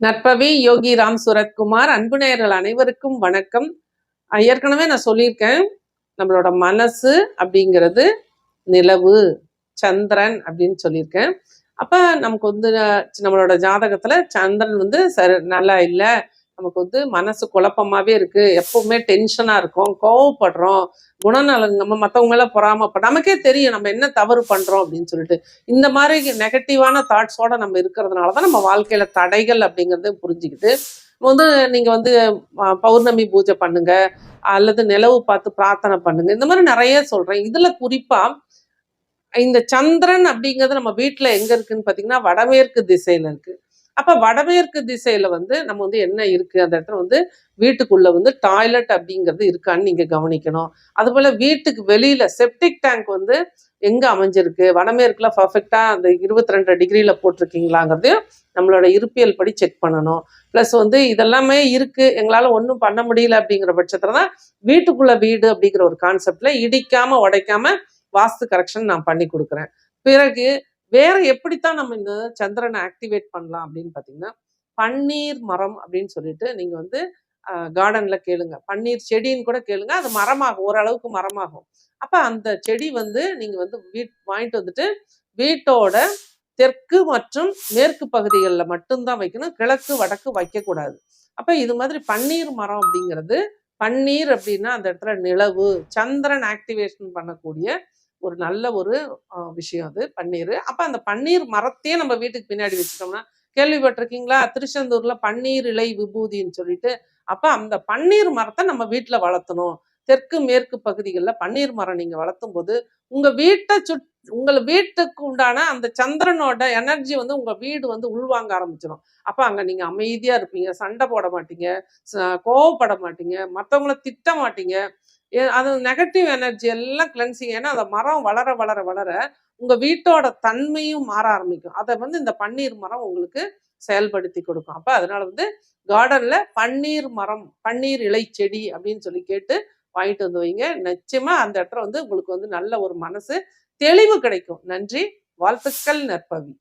நற்பவி யோகி ராம் சுரத்குமார் அன்பு நேயர்கள் அனைவருக்கும் வணக்கம். ஏற்கனவே நான் சொல்லியிருக்கேன் நம்மளோட மனசு அப்படிங்கிறது நிலவு சந்திரன் அப்படின்னு சொல்லியிருக்கேன். அப்போ நமக்கு வந்து நம்மளோட ஜாதகத்தில் சந்திரன் வந்து சரி நல்லா இல்லை நமக்கு வந்து மனசு குழப்பமாவே இருக்கு. எப்பவுமே டென்ஷனா இருக்கும். கோவப்படுறோம். குணநலன் நம்ம மற்றவங்க மேல பொறாமப்பட நமக்கே தெரியும் நம்ம என்ன தவறு பண்றோம் அப்படின்னு சொல்லிட்டு. இந்த மாதிரி நெகட்டிவான தாட்ஸோட நம்ம இருக்கிறதுனால தான் நம்ம வாழ்க்கையில தடைகள் அப்படிங்கறத புரிஞ்சுக்கிட்டு வந்து நீங்க வந்து பௌர்ணமி பூஜை பண்ணுங்க அல்லது நிலவு பார்த்து பிரார்த்தனை பண்ணுங்க. இந்த மாதிரி நிறைய சொல்றேன். இதுல குறிப்பா இந்த சந்திரன் அப்படிங்கிறது நம்ம வீட்டுல எங்க இருக்குன்னு பாத்தீங்கன்னா வடமேற்கு திசையில இருக்கு. அப்ப வடமேற்கு திசையில வந்து நம்ம வந்து என்ன இருக்கு? அந்த இடத்துல வந்து வீட்டுக்குள்ள வந்து டாய்லெட் அப்படிங்கிறது இருக்கான்னு நீங்க கவனிக்கணும். அது போல வீட்டுக்கு வெளியில செப்டிக் டேங்க் வந்து எங்க அமைஞ்சிருக்கு? வடமேற்குல பர்ஃபெக்டா அந்த இருபத்தி ரெண்டு டிகிரியில போட்டிருக்கீங்களாங்கிறதையும் நம்மளோட இருப்பியல் படி செக் பண்ணணும். ப்ளஸ் வந்து இதெல்லாமே இருக்கு. எங்களால ஒன்றும் பண்ண முடியல அப்படிங்கிற பட்சத்துல தான் வீட்டுக்குள்ள வீடு அப்படிங்கிற ஒரு கான்செப்ட்ல இடிக்காம உடைக்காம வாஸ்து கரெக்ஷன் நான் பண்ணி கொடுக்குறேன். பிறகு வேற எப்படித்தான் நம்ம இந்த சந்திரனை ஆக்டிவேட் பண்ணலாம் அப்படின்னு பார்த்தீங்கன்னா பன்னீர் மரம் அப்படின்னு சொல்லிட்டு நீங்க வந்து கார்டன்ல கேளுங்க. பன்னீர் செடின்னு கூட கேளுங்க. அது மரமாகும். ஓரளவுக்கு மரமாகும். அப்ப அந்த செடி வந்து நீங்க வந்து வீட் வாங்கிட்டு வந்துட்டு வீட்டோட தெற்கு மற்றும் மேற்கு பகுதிகளில் மட்டும்தான் வைக்கணும். கிழக்கு வடக்கு வைக்கக்கூடாது. அப்ப இது மாதிரி பன்னீர் மரம் அப்படிங்கிறது பன்னீர் அப்படின்னா அந்த இடத்துல நிலவு சந்திரன் ஆக்டிவேஷன் பண்ணக்கூடிய ஒரு நல்ல ஒரு அஹ், விஷயம் அது பன்னீர். அப்ப அந்த பன்னீர் மரத்தையே நம்ம வீட்டுக்கு பின்னாடி வச்சுட்டோம்னா கேள்விப்பட்டிருக்கீங்களா? திருச்செந்தூர்ல பன்னீர் இலை விபூதின்னு சொல்லிட்டு அப்ப அந்த பன்னீர் மரத்தை நம்ம வீட்டுல வளர்த்தணும். தெற்கு மேற்கு பகுதிகளில் பன்னீர் மரம் நீங்க வளர்த்தும் போது உங்க வீட்டை சுட் உங்கள் வீட்டுக்கு உண்டான அந்த சந்திரனோட எனர்ஜி வந்து உங்க வீடு வந்து உள்வாங்க ஆரம்பிச்சிடும். அப்ப அங்க நீங்க அமைதியா இருப்பீங்க. சண்டை போட மாட்டீங்க. கோவப்பட மாட்டீங்க. மற்றவங்கள திட்ட மாட்டீங்க. அது நெகட்டிவ் எனர்ஜி எல்லாம் கிளென்சிங் ஏன்னா அந்த மரம் வளர வளர வளர உங்க வீட்டோட தன்மையும் மாற ஆரம்பிக்கும். அதை வந்து இந்த பன்னீர் மரம் உங்களுக்கு செயல்படுத்தி கொடுக்கும். அப்ப அதனால வந்து கார்டன்ல பன்னீர் மரம் பன்னீர் இலை செடி அப்படின்னு சொல்லி கேட்டு வாங்கிட்டு வந்து வைங்க. நிச்சயமா அந்த இடத்துல வந்து உங்களுக்கு வந்து நல்ல ஒரு மனசு தெளிவு கிடைக்கும். நன்றி. வாழ்த்துக்கள் நற்பவி.